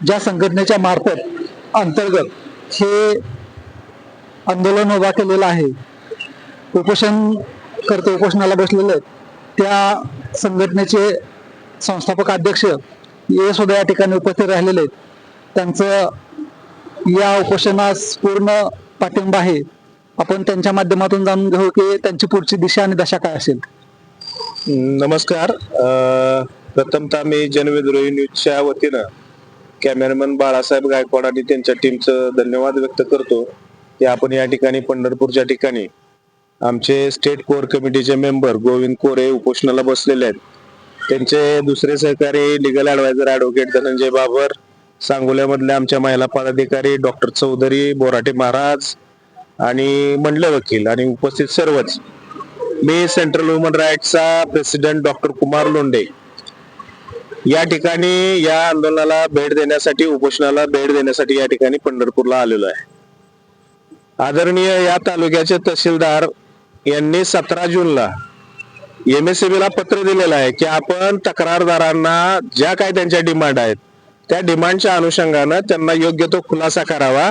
ज्या संघटनेच्या मार्फत अंतर्गत हे आंदोलन उभा केलेलं आहे उपोषण करते उपोषणाला बसलेले त्या संघटनेचे संस्थापक अध्यक्ष हे सुद्धा या ठिकाणी उपस्थित राहिलेले आहेत. त्यांचं या उपोषणास पूर्ण पाठिंबा आहे. आपण त्यांच्या माध्यमातून जाणून घेऊ की त्यांची पुढची दिशा आणि दशा काय असेल. नमस्कार. प्रथमतः मी जनविद्रोही न्यूजच्या वतीनं कॅमेरामन बाळासाहेब गायकवाड आणि त्यांच्या टीमचं धन्यवाद व्यक्त करतो. की आपण या ठिकाणी पंढरपूरच्या ठिकाणी आमचे state core committee member Govind Kore उपोषणाला बसलेले आहेत. त्यांचे दुसरे सहकारी legal adviser advocate Dhananjay Babar सांगोल्यामधले आमच्या महिला पदाधिकारी डॉक्टर चौधरी बोराटे महाराज आणि मंडले वकील आणि उपस्थित सर्वच. मी सेंट्रल वुमन राईटचा प्रेसिडेंट डॉक्टर कुमार लोंढे. या ठिकाणी या आंदोलनाला भेट देण्यासाठी उपोषणाला भेट देण्यासाठी या ठिकाणी पंढरपूरला आलेलो आहे. आदरणीय या तालुक्याचे तहसीलदार यांनी सतरा जूनला एमएससीबी ला पत्र दिलेलं आहे की आपण तक्रारदारांना ज्या काय त्यांच्या डिमांड आहेत त्या डिमांडच्या अनुषंगानं त्यांना योग्य तो खुलासा करावा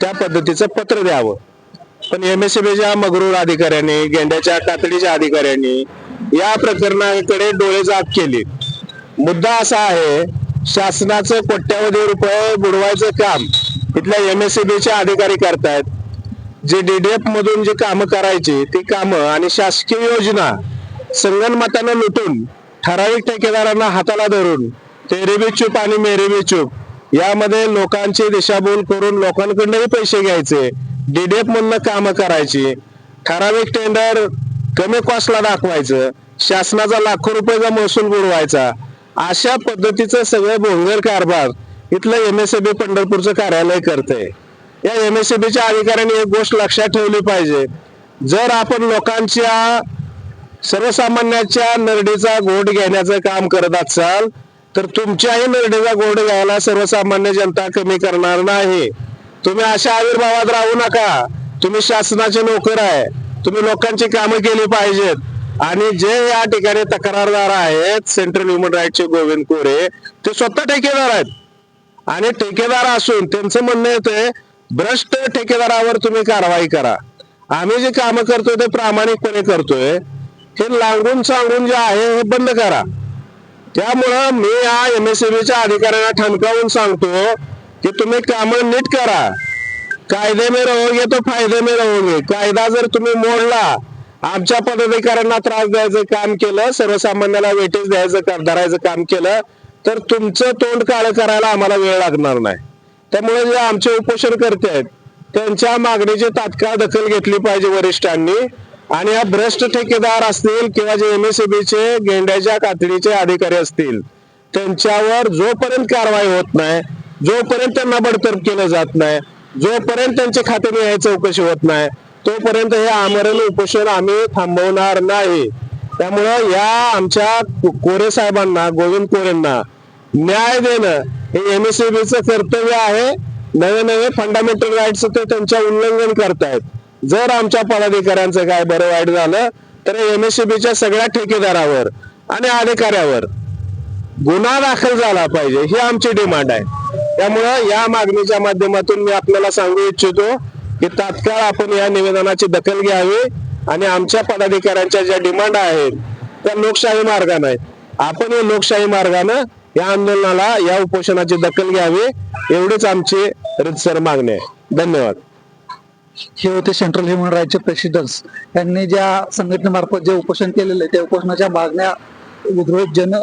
त्या पद्धतीचं पत्र द्यावं. पण एमएससीबीच्या मगरूर अधिकाऱ्यांनी गेंड्याच्या कातडीच्या अधिकाऱ्यांनी या प्रकरणाकडे डोळे जाग केली मुद्दा असा आहे शासनाचं कोट्यावधी रुपये बुडवायचं काम इथल्या एमएससीबीचे अधिकारी करतायत. जे डीडीएफ मधून जी कामं करायची ती कामं आणि शासकीय योजना संगणमतानं लुटून ठराविक ठेकेदारांना हाताला धरून तेरे बी चूप आणि मेरे बी चूप यामध्ये लोकांची दिशाभूल करून लोकांकडनंही पैसे घ्यायचे डीडीएफ मधनं कामं करायची ठराविक टेंडर कमी कॉस्टला दाखवायचं शासनाचा लाखो रुपयाचा महसूल बुडवायचा अशा पद्धतीचं सगळं भोंगर कारभार इथलं एम एस बी पंढरपूरचं कार्यालय करतंय या एमएसएबीच्या अधिकाऱ्यांनी एक गोष्ट लक्षात ठेवली पाहिजे. जर आपण लोकांच्या सर्वसामान्याच्या नरडीचा घोट घेण्याचं काम करत असाल तर तुमच्याही नरडीचा घोट घ्यायला सर्वसामान्य जनता कमी करणार नाही. तुम्ही अशा आविर्भावात राहू नका. तुम्ही शासनाचे नोकर आहे. तुम्ही लोकांची कामं केली पाहिजेत. आणि जे या ठिकाणी तक्रारदार आहेत सेंट्रल ह्युमन राईटचे गोविंद कोरे ते स्वतः ठेकेदार आहेत. आणि ठेकेदार असून त्यांचं म्हणणं येतंय भ्रष्ट ठेकेदारावर तुम्ही कारवाई करा. आम्ही जे काम करतोय ते प्रामाणिकपणे करतोय. हे लागून सांगून जे आहे हे बंद करा. त्यामुळं मी या एम एस एमएससीबीच्या अधिकाऱ्यांना ठणकावून सांगतो की तुम्ही कामं नीट करा. कायदे मे रहोगे तो फायदे मे रहोगे. कायदा जर तुम्ही मोडला आमच्या पदाधिकाऱ्यांना त्रास द्यायचं काम केलं सर्वसामान्याला वेटेज द्यायचं धरायचं काम केलं तर तुमचं तोंड काळ करायला आम्हाला वेळ लागणार नाही. त्यामुळे जे आमचे उपोषण करते आहेत त्यांच्या मागणीची तात्काळ दखल घेतली पाहिजे वरिष्ठांनी. आणि या भ्रष्ट ठेकेदार असतील किंवा जे एमएससीबीचे गेंड्याच्या कातडीचे अधिकारी असतील त्यांच्यावर जोपर्यंत कारवाई होत नाही जोपर्यंत त्यांना बडतर्फ केलं जात नाही जोपर्यंत त्यांचे खाते न्याय चौकशी होत नाही तोपर्यंत हे आमरण उपोषण आम्ही थांबवणार नाही. त्यामुळं या आमच्या कोरे साहेबांना गोविंद कोरेंना न्याय देणं हे एमएससीबीचं कर्तव्य आहे. नवे नवे फंडामेंटल राईट्स ते त्यांच्या उल्लंघन करतायत. जर आमच्या पदाधिकाऱ्यांचं काय बरं वाईट झालं तर एमएससीबीच्या सगळ्या ठेकेदारावर आणि अधिकाऱ्यावर गुन्हा दाखल झाला पाहिजे ही आमची डिमांड आहे. त्यामुळं या मागणीच्या माध्यमातून मी आपल्याला सांगू इच्छितो की तात्काळ आपण या निवेदनाची दखल घ्यावी आणि आमच्या पदाधिकाऱ्यांच्या ज्या डिमांड आहेत त्या लोकशाही मार्गाने आहेत. आपण या लोकशाही मार्गानं या आंदोलनाला या उपोषणाची दखल घ्यावी एवढीच आमची रितसर मागणी आहे. धन्यवाद. हे होते सेंट्रल ह्युमन राईटचे प्रेसिडेंट्स. यांनी ज्या संघटनेमार्फत जे उपोषण केलेलं आहे त्या उपोषणाच्या मागण्या विद्रोही जन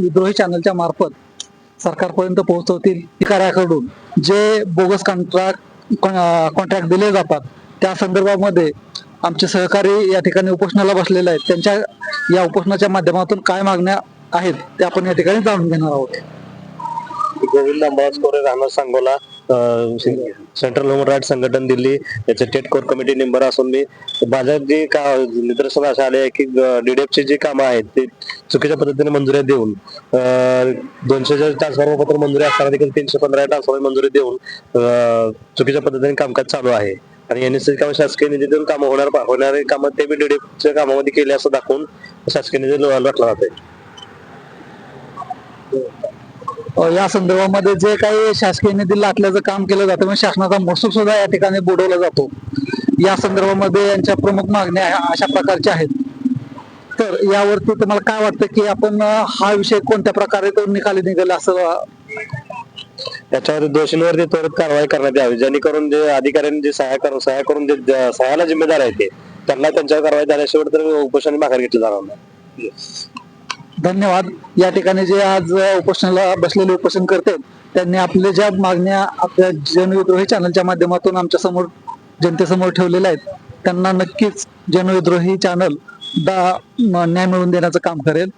विद्रोही चॅनलच्या मार्फत सरकारपर्यंत पोहोचवतील. अधिकाऱ्याकडून जे बोगस कॉन्ट्रॅक्ट कॉन्ट्रॅक्ट दिले जातात. त्या संदर्भामध्ये आमचे सहकारी या ठिकाणी उपोषणाला बसलेले आहेत. त्यांच्या या उपोषणाच्या माध्यमातून काय मागण्या आहेत ते आपण या ठिकाणी जाणून घेणार आहोत. गोविंद अंबाज कोरे राहणार सांगोला. सेंट्रल ह्युमन राईट संघटन दिल्ली याचे स्टेट कोर कमिटी मेंबर असून मी. माझ्या जे का निदर्शन असे आले आहे की डीडीएफचे जी कामं आहेत ते चुकीच्या पद्धतीने मंजुऱ्या देऊन दोनशे दोनशेच्या ट्रान्सफॉर्मर पत्र मंजुरी असताना देखील तीनशे पंधरा ट्रान्सफॉर्मर मंजुरी देऊन चुकीच्या पद्धतीने कामकाज चालू आहे. आणि एनएससी काम शासकीय निधीतून कामं होणार होणारे कामं ते बी डीडीएफच्या कामामध्ये केले असं दाखवून शासकीय निधी लोटला जाते या संदर्भामध्ये जे काही शासकीय निधी लाटल्याचं काम केलं जातं म्हणजे शासनाचा महसूल सुद्धा या ठिकाणी बुडवला जातो. या संदर्भामध्ये यांच्या प्रमुख मागण्या अशा प्रकारच्या आहेत. तर यावरती तुम्हाला काय वाटतं की आपण हा विषय कोणत्या प्रकारे तो निकाली निघेल असं अ, त्याच्यावर दोषींवरती त्वरित कारवाई करण्यात यावी. जेणेकरून जे अधिकाऱ्यांनी जे सहाय्य करून सहाय्य करून जे ज- सहाय्याला जिम्मेदार आहे ते त्यांना त्यांच्यावर कारवाई झाल्याशिवाय तर उपोषण माघार घेतलं जाणार नाही. धन्यवाद. या ठिकाणी जे आज उपोषणाला बसलेले उपोषण करते त्यांनी आपल्या ज्या मागण्या आपल्या जनविद्रोही चॅनलच्या माध्यमातून आमच्यासमोर जनतेसमोर ठेवलेल्या आहेत त्यांना नक्कीच जनविद्रोही चॅनल दा न्याय मिळवून देण्याचं काम करेल.